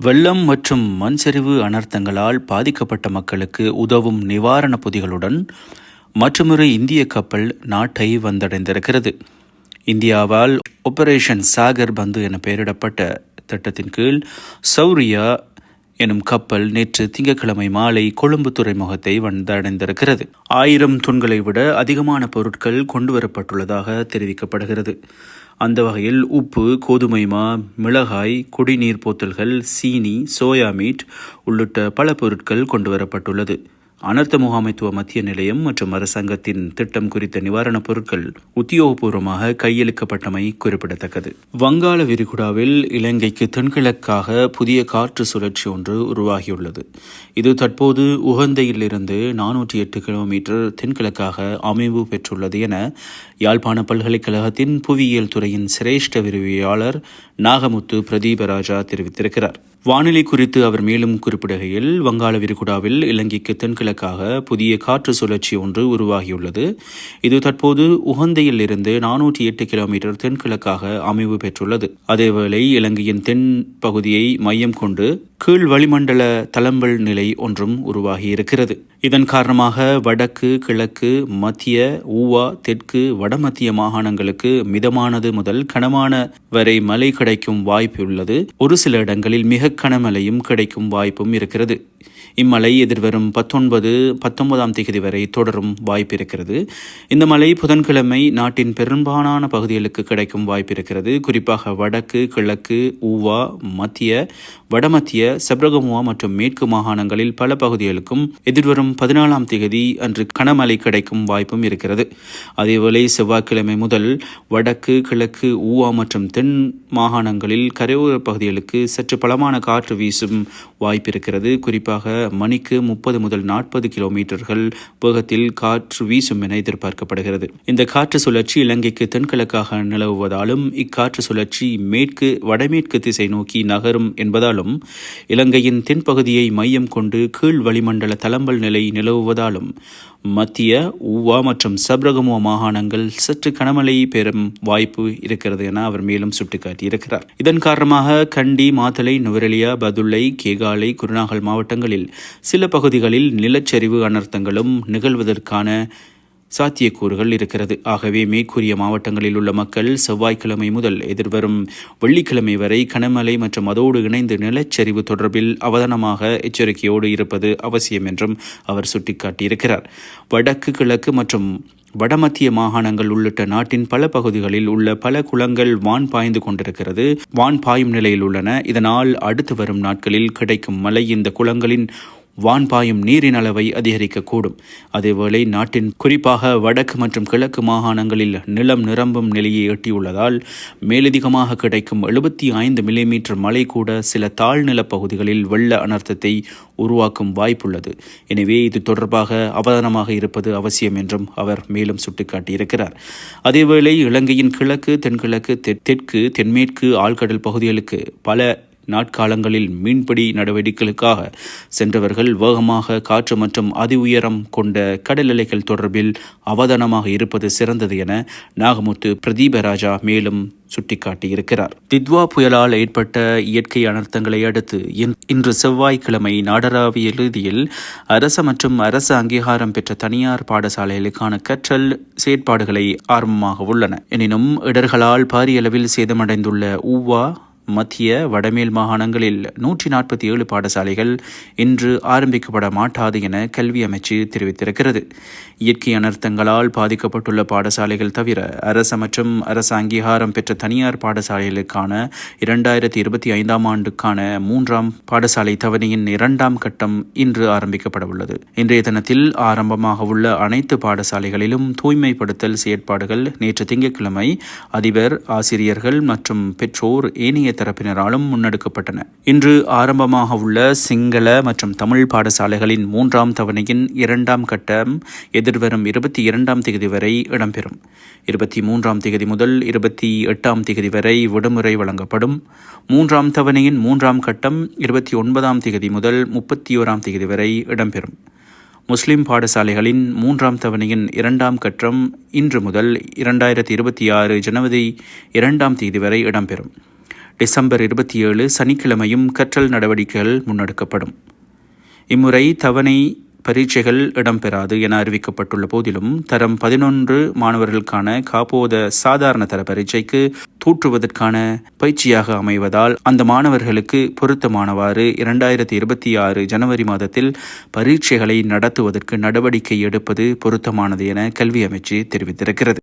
வெள்ளம் மற்றும் மண் சரிவு அனர்த்தங்களால் பாதிக்கப்பட்ட மக்களுக்கு உதவும் நிவாரணப் பொதிகளுடன் மற்றொரு இந்திய கப்பல் நாட்டை வந்தடைந்திருக்கிறது. இந்தியாவால் ஆபரேஷன் சாகர் பந்து என பெயரிடப்பட்ட திட்டத்தின் கீழ் சௌரியா எனும் கப்பல் நேற்று திங்கட்கிழமை மாலை கொழும்பு துறைமுகத்தை வந்தடைந்திருக்கிறது. ஆயிரம் தொன்களை விட அதிகமான பொருட்கள் கொண்டுவரப்பட்டுள்ளதாக தெரிவிக்கப்படுகிறது. அந்த வகையில் உப்பு கோதுமை மா மிளகாய் குடிநீர் போத்தல்கள் சீனி சோயா மீட் உள்ளிட்ட பல பொருட்கள் கொண்டுவரப்பட்டுள்ளது. அனர்த்த முகாமைத்துவ மத்திய நிலையம் மற்றும் அரசாங்கத்தின் திட்டம் குறித்த நிவாரணப் பொருட்கள் உத்தியோகபூர்வமாக கையளிக்கப்பட்டமை குறிப்பிடத்தக்கது. வங்காள விரிகுடாவில் இலங்கைக்கு தென்கிழக்காக புதிய காற்று சுழற்சி ஒன்று உருவாகியுள்ளது. இது தற்போது உகந்தையிலிருந்து நானூற்றி எட்டு கிலோமீட்டர் தென்கிழக்காக அமைவு பெற்றுள்ளது என யாழ்ப்பாண பல்கலைக்கழகத்தின் புவியியல் துறையின் சிரேஷ்ட விரிவியாளர் நாகமுத்து பிரதீபராஜா தெரிவித்திருக்கிறார். வானிலை குறித்து அவர் மேலும் குறிப்பிடுகையில் வங்காள விரிகுடாவில் இலங்கைக்கு தென்கிழக்காக புதிய காற்று சுழற்சி ஒன்று உருவாகியுள்ளது. இது தற்போது உகந்தையில் இருந்து நானூற்றி எட்டு கிலோமீட்டர் தென்கிழக்காக அமைவு பெற்றுள்ளது. அதேவேளை இலங்கையின் தென் பகுதியை மையம் கொண்டு கீழ் வளிமண்டல தளம்பல் நிலை ஒன்றும் உருவாகியிருக்கிறது இதன் காரணமாக வடக்கு கிழக்கு மத்திய ஊவா தெற்கு வடமத்திய மாகாணங்களுக்கு மிதமானது முதல் கனமான வரை மழை கிடைக்கும் வாய்ப்பு உள்ளது. ஒரு சில இடங்களில் மிக கனமழையும் கிடைக்கும் வாய்ப்பும் இருக்கிறது. இம்மழை எதிர்வரும் பத்தொன்பது பத்தொன்பதாம் தேதி வரை தொடரும் வாய்ப்பு இருக்கிறது இந்த மழை புதன்கிழமை நாட்டின் பெரும்பாலான பகுதிகளுக்கு கிடைக்கும் வாய்ப்பு இருக்கிறது குறிப்பாக வடக்கு கிழக்கு ஊவா மத்திய வடமத்திய செப்ரகமுவா மற்றும் மேற்கு மாகாணங்களில் பல பகுதிகளுக்கும் எதிர்வரும் பதினாலாம் தேதி அன்று கனமழை கிடைக்கும் வாய்ப்பும் இருக்கிறது. அதேவேளை செவ்வாய்க்கிழமை முதல் வடக்கு கிழக்கு ஊவா மற்றும் தென் மாகாணங்களில் கரையோர பகுதிகளுக்கு சற்று பலமான காற்று வீசும் வாய்ப்பு இருக்கிறது குறிப்பாக மணிக்கு முப்பது முதல் நாற்பது கிலோமீட்டர்கள் வேகத்தில் காற்று வீசும் என எதிர்பார்க்கப்படுகிறது. இந்த காற்று சுழற்சி இலங்கைக்கு தென்கிழக்காக நிலவுவதாலும் இக்காற்று சுழற்சி மேற்கு வடமேற்கு திசை நோக்கி நகரும் என்பதாலும் இலங்கையின் தென்பகுதியை மையம் கொண்டு கீழ் வளிமண்டல தளம்பல் நிலை நிலவுவதாலும் மத்திய ஊவா மற்றும் சப்ரகமோ மாகாணங்கள் சற்று கனமழை பெறும் வாய்ப்பு இருக்கிறது என அவர் மேலும் சுட்டிக்காட்டியிருக்கிறார். இதன் காரணமாக கண்டி மாத்தலை நுவரெலியா பதுளை கேகாலை குருநாகல் மாவட்டங்களில் சில பகுதிகளில் நிலச்சரிவு அனர்த்தங்களும் நிகழ்வதற்கான சாத்தியக்கூறுகள் இருக்கிறது. ஆகவே மேற்கூறிய மாவட்டங்களில் உள்ள மக்கள் செவ்வாய்க்கிழமை முதல் எதிர்வரும் வெள்ளிக்கிழமை வரை கனமழை மற்றும் அதோடு இணைந்து நிலச்சரிவு தொடர்பில் அவதானமாக எச்சரிக்கையோடு இருப்பது அவசியம் என்றும் அவர் சுட்டிக்காட்டியிருக்கிறார். வடக்கு கிழக்கு மற்றும் வடமத்திய மாகாணங்கள் உள்ளிட்ட நாட்டின் பல பகுதிகளில் உள்ள பல குளங்கள் வான் பாய்ந்து கொண்டிருக்கிறது. வான் பாயும் நிலையில் உள்ளன. இதனால் அடுத்து வரும் நாட்களில் கிடைக்கும் மழை இந்த குளங்களின் வான் பாயும் நீரின் அளவை அதிகரிக்கக்கூடும். அதேவேளை நாட்டின் குறிப்பாக வடக்கு மற்றும் கிழக்கு மாகாணங்களில் நிலம் நிரம்பும் நிலையை எட்டியுள்ளதால் மேலதிகமாக கிடைக்கும் எழுபத்தி ஐந்து மில்லிமீட்டர் மழை கூட சில தாழ்நில பகுதிகளில் வெள்ள அனர்த்தத்தை உருவாக்கும் வாய்ப்புள்ளது. எனவே இது தொடர்பாக அவதானமாக இருப்பது அவசியம் என்றும் அவர் மேலும் சுட்டிக்காட்டியிருக்கிறார். அதேவேளை இலங்கையின் கிழக்கு தென்கிழக்கு தெற்கு தென்மேற்கு ஆழ்கடல் பகுதிகளுக்கு பல நாட்காலங்களில் மீன்பிடி நடவடிக்கைகளுக்காக சென்றவர்கள் வேகமாக காற்று மற்றும் அதி உயரம் கொண்ட கடல் அலைகள் தொடர்பில் அவதானமாக இருப்பது சிறந்தது என நாகமுத்து பிரதீபராஜா மேலும் சுட்டிக்காட்டியிருக்கிறார். தித்வா புயலால் ஏற்பட்ட இயற்கை அனர்த்தங்களை அடுத்து இன்று செவ்வாய்க்கிழமை நாடராவிய இறுதியில் அரச மற்றும் அரசு அங்கீகாரம் பெற்ற தனியார் பாடசாலைகளுக்கான கற்றல் செயற்பாடுகளை ஆரம்பமாக உள்ளன. எனினும் இடர்களால் பாரியளவில் சேதமடைந்துள்ள ஊவா மத்திய வடமேல் மாகாணங்களில் நூற்றி நாற்பத்தி ஏழு பாடசாலைகள் இன்று ஆரம்பிக்கப்பட மாட்டாது என கல்வி அமைச்சு தெரிவித்திருக்கிறது. இயற்கை அனர்த்தங்களால் பாதிக்கப்பட்டுள்ள பாடசாலைகள் தவிர அரச மற்றும் அரசு அங்கீகாரம் பெற்ற தனியார் பாடசாலைகளுக்கான இரண்டாயிரத்தி இருபத்தி ஐந்தாம் ஆண்டுக்கான மூன்றாம் பாடசாலை தவணையின் இரண்டாம் கட்டம் இன்று ஆரம்பிக்கப்பட உள்ளது. இன்றைய தினத்தில் ஆரம்பமாக உள்ள அனைத்து பாடசாலைகளிலும் தூய்மைப்படுத்தல் செயற்பாடுகள் நேற்று திங்கட்கிழமை அதிபர் ஆசிரியர்கள் மற்றும் பெற்றோர் ஏனைய தரப்பினராலும் முன்னெடுக்கப்பட்டன. இன்று ஆரம்பமாக உள்ள சிங்கள மற்றும் தமிழ் பாடசாலைகளின் மூன்றாம் தவணையின் இரண்டாம் கட்டம் எதிர்வரும் இருபத்தி இரண்டாம் தேதி வரை இடம்பெறும். இருபத்தி மூன்றாம் தேதி முதல் இருபத்தி எட்டாம் தேதி வரை விடுமுறை வழங்கப்படும். மூன்றாம் தவணையின் மூன்றாம் கட்டம் இருபத்தி ஒன்பதாம் தேதி முதல் முப்பத்தி ஓராம் தேதி வரை இடம்பெறும். முஸ்லிம் பாடசாலைகளின் மூன்றாம் தவணையின் இரண்டாம் கட்டம் இன்று முதல் இரண்டாயிரத்தி இருபத்தி ஆறு ஜனவரி இரண்டாம் தேதி வரை இடம்பெறும். டிசம்பர் இருபத்தி ஏழு சனிக்கிழமையும் கற்றல் நடவடிக்கைகள் முன்னெடுக்கப்படும். இம்முறை தவணை பரீட்சைகள் இடம்பெறாது என அறிவிக்கப்பட்டுள்ள போதிலும் தரம் பதினொன்று மாணவர்களுக்கான காப்போத சாதாரண தர பரீட்சைக்கு தூற்றுவதற்கான பயிற்சியாக அமைவதால் அந்த மாணவர்களுக்கு பொருத்தமானவாறு இரண்டாயிரத்தி இருபத்தி ஆறு ஜனவரி மாதத்தில் பரீட்சைகளை நடத்துவதற்கு நடவடிக்கை எடுப்பது பொருத்தமானது என கல்வி அமைச்சு தெரிவித்திருக்கிறது.